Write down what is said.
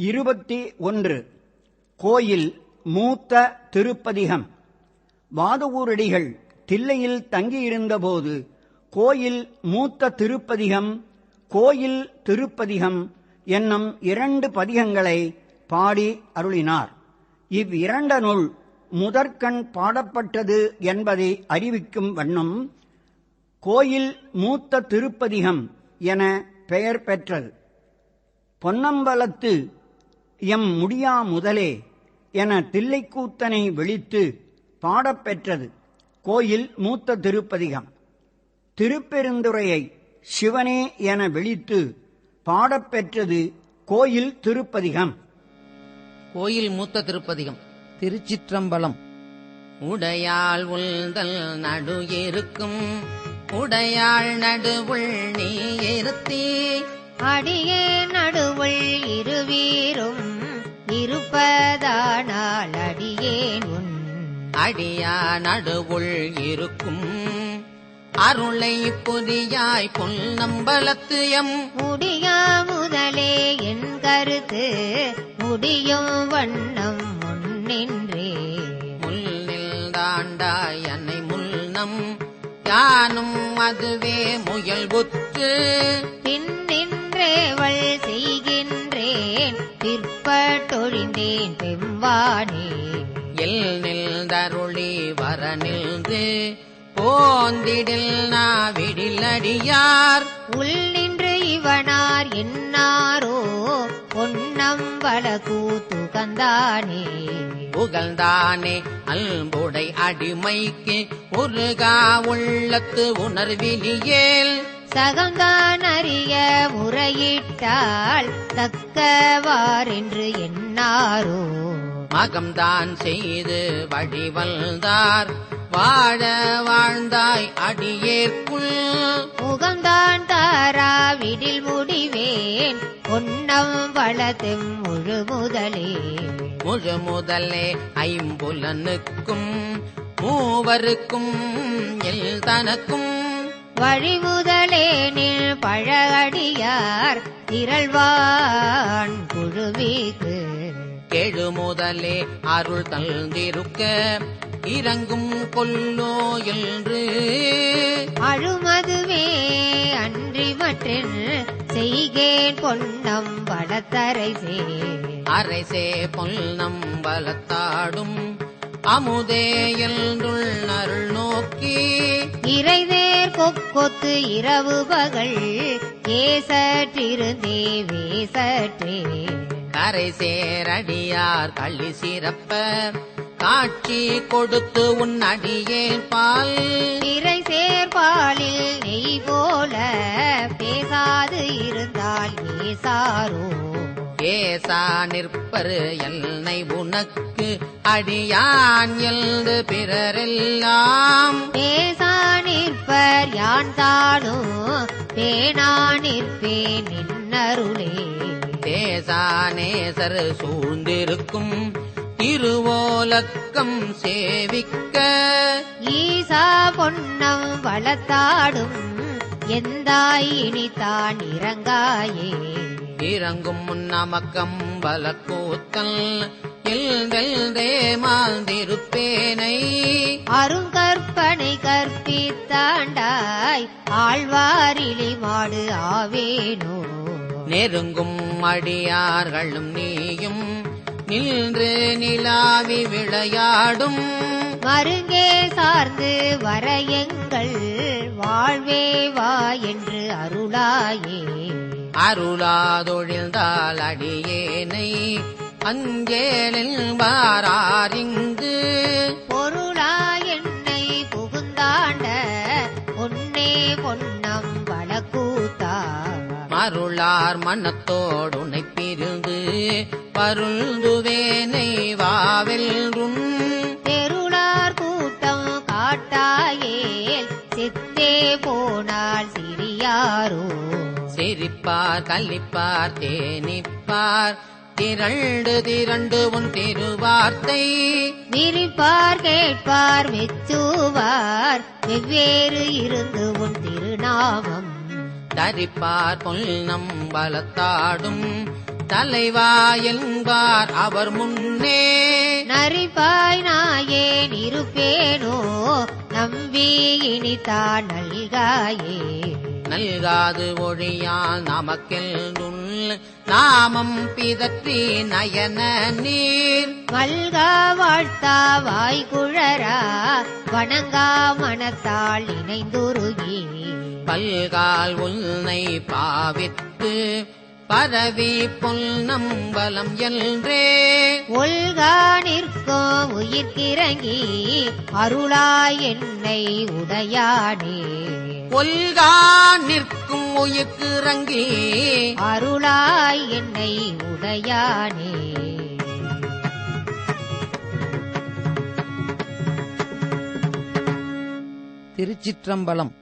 இருபத்தி ஒன்று. கோயில் மூத்த திருப்பதிகம். வாதவூரடிகள் தில்லையில் தங்கியிருந்தபோது கோயில் மூத்த திருப்பதிகம் கோயில் திருப்பதிகம் என்னும் இரண்டு பதிகங்களை பாடி அருளினார். இவ்விரண்டனுள் முதற்கண் பாடப்பட்டது என்பதை அறிவிக்கும் வண்ணம் கோயில் மூத்த திருப்பதிகம் என பெயர் பெற்றது. பொன்னம்பலத்து எம் முடியா முதலே என தில்லைக்கூத்தனை விழித்து பாடப்பெற்றது கோயில் மூத்த திருப்பதிகம். திருப்பெருந்துறையை சிவனே என விழித்து பாடப்பெற்றது கோயில் திருப்பதிகம். கோயில் மூத்த திருப்பதிகம். திருச்சிற்றம்பலம். உடையாள் உள்தல் நடு இருக்கும் உடையாள் நடுவுள் நீ இருத்தி அடியே நடுவுள் இருவீரும். இருப்பதானால் அடியேன் உன் அடியா நடுவுள் இருக்கும். அருளை புதியாய் பொன்னம்பலத்து எம் முடியா முதலே என் கருத்து முடியும் வண்ணம் முன்னின்றே முல்லில் தாண்டாய் அன்னை முன்னம் யானும் அதுவே முயல் புற்று. பின்னின்றேவள் பிற்பட்டொழிந்தேன் பெம்பானே எல் நில்தருளி வர நின்று போந்திடில் நாவிடில் அடியார். உள் நின்று இவனார் என்னாரோ பொன்னம்பல கூத்துகந்தானே புகழ்ந்தானே அல்புடை அடிமைக்கு. உருகா உள்ளத்து உணர்விலியேல். சகந்தான் அறிய முறையிட்டால் தக்கவாரென்று என்னாரோ மகம்தான் செய்து வழிவந்தார் வாழ வாழ்ந்தாய் அடியேற்குள். முகம்தான் தாராவிடில் முடிவேன். பொன்னம் வளத்தும் முழு முதலே. முழு முதலே ஐம்புலனுக்கும் மூவருக்கும் எல் தனக்கும். வழிமுதலேனில் பழகடியார் திரள்வான் குழுவிக்கு. கெழு முதலே அருள் தந்திருக்க இறங்கும் கொல்லோ என்று. அழுமதுவே அன்றி மற்றில் செய்கேன் பொன்னம் வளத்தரைசே. அரசே பொன்னம் பலத்தாடும் அமுதே என்றுள் அருள் நோக்கி. இறைதேர் கொக்கொத்து இரவு பகல் ஏசற்றிருந்தே வேசற்றே. கரை சேரடியார் களி சிறப்ப காட்சி கொடுத்து உன் அடியே பால். இறை சேர்பாலில் நெய் போல பேசாது இருந்தால் ஏசாரோ ஏசா நிற்பரு என்னை உனக்கு அடியான் என்று பிறரெல்லாம். பேசா யான் தானோ பேனா நிற்பேன் நின்னருளே தேசானேசர் சூழ்ந்திருக்கும் திருவோலக்கம் சேவிக்க. ஈசா பொன்னம் வளத்தாடும் எந்தாய் இனிதான் இறங்காயே. இறங்கும் முன்னமக்கம் பலக்கூத்தல் எல்தே மாந்திருப்பேனை. அருங்கற்பனை கற்பித்தாண்டாய் ஆழ்வாரிலி மாடு ஆவேனோ. நெருங்கும் அடியார்களும் நீயும் நின்று நிலாவி விளையாடும். மருங்கே சார்ந்து வர எங்கள் வாழ்வே வா என்று அருளாயே. அருளாதொழில்தால் அடியேனை அங்கேலில் வாராரிங்கு. பொருளா என்னை புகுந்தாண்ட பொன்னே பொன்னம் வளக்கூத்தா. மருளார் மனத்தோடுனை பிரிந்து பருந்துவேனை வாவெல்றும் பெருளார் கூட்டம் காட்டாயேல் செத்தே போனால் சிறியாரோ. சிரிப்பார் கல்லிப்பார் தேனிப்பார் திரண்டு திரண்டு உன் திருவார்த்தை. விரிப்பார் கேட்பார் மெச்சுவார். வெவ்வேறு இருந்து உன் திருநாமம். தரிப்பார் பொன்னம் பலத்தாடும் தலைவா என்பார் அவர் முன்னே. நரிப்பாய் நாயேன் இருப்பேனோ நம்பி இனித்தான் நல்காயே. நல்காது ஒழியால் நமக்கெல்லுள் நாமம் பிதற்றி நயன நீர். மல்கா வாழ்த்தா வாய்குழரா வணங்கா மனத்தால் இணைந்துருகி. பல்கால் உன்னை பாவித்து பரவி பொன்னம்பலம் என்றே. ஒல்கா நிற்கும் உயிர்க்கிறங்கி அருளாய் என்னை உடையானே. ஒல்கா நிற்கும் உயிர்க்கிறங்கி அருளாய் என்னை உடையானே. திருச்சிற்றம்பலம்.